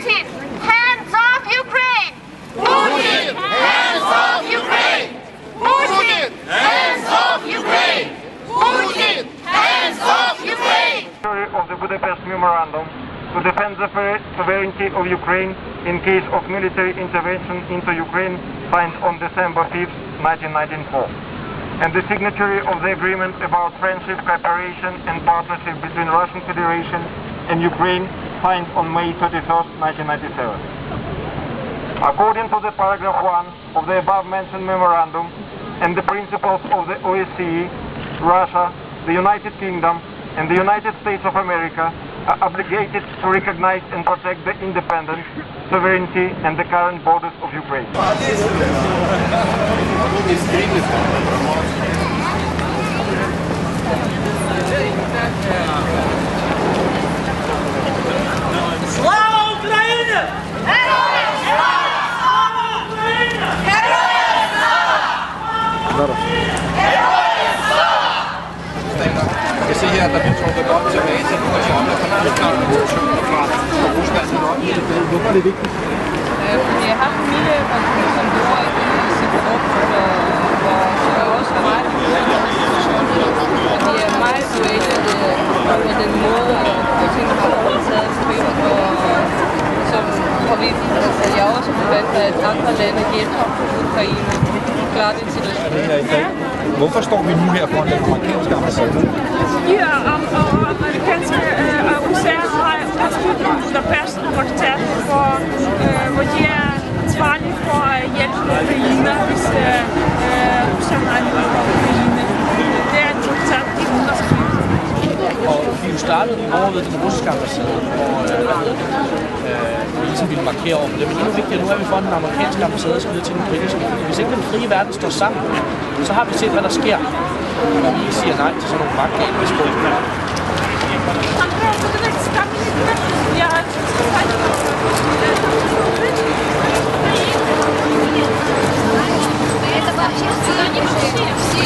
Putin, hands off Ukraine. Putin, hands off Ukraine. Putin, hands off Ukraine. Putin, hands off Ukraine. of the Budapest Memorandum to defend the sover- sovereignty of Ukraine in case of military intervention into Ukraine signed on December 5th, 1994. And the signatory of the agreement about friendship, cooperation and partnership between Russian Federation and Ukraine signed on May 31, 1997. According to the paragraph 1 of the above-mentioned memorandum and the principles of the OSCE, Russia, the United Kingdom, and the United States of America are obligated to recognize and protect the independence, sovereignty, and the current borders of Ukraine. At der bliver trukket op tilbage til nogle af de andre forhandlinger fra Rusland. Hvorfor er det vigtigt? Fordi jeg har familie, som bor i sit frugt, og hvor jeg også har meget Og de er meget uenige med den måde, Putin har overtaget på, og som vi, altså, jeg også forventer, at andre lande hjælper Ukraine klare den situation. Hvorfor står vi nu her foran den amerikanske ambassade? Ja, og, og amerikanske øh, vi er jo startet i år ved den russiske ambassade, hvor øh, hvad hedder det, øh, vi ligesom ville markere over for det. Men endnu vigtigere, nu er vi foran den amerikanske ambassade og skal videre til den britiske. Fordi hvis ikke den frie verden står sammen, så har vi set, hvad der sker, når vi ikke siger nej til sådan nogle magtgale beslutninger. Andrea, подивитися, там мені я Это вообще они все, все,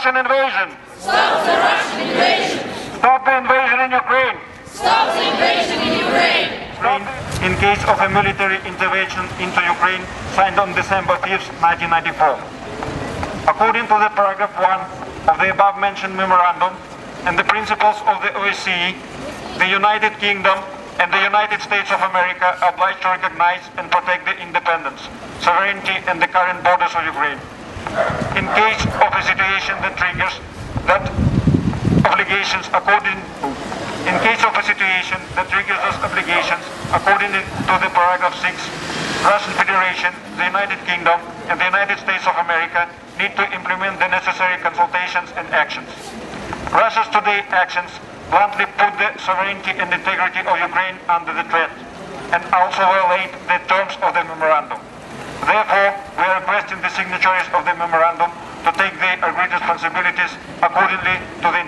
Russian invasion! Stop the Russian invasion! Stop the invasion in Ukraine! Stop the invasion in Ukraine! In case of a military intervention into Ukraine signed on December 5th, 1994. According to the paragraph 1 of the above-mentioned memorandum and the principles of the OSCE, the United Kingdom and the United States of America are obliged to recognize and protect the independence, sovereignty and the current borders of Ukraine. In case of a situation that triggers that obligations according to, in case of a situation that triggers those obligations according to the paragraph 6 Russian Federation, the United Kingdom and the United States of America need to implement the necessary consultations and actions. Russia's today actions bluntly put the sovereignty and integrity of Ukraine under the threat and also violate the terms of the memorandum. Therefore, the signatories of the memorandum to take their agreed responsibilities accordingly to the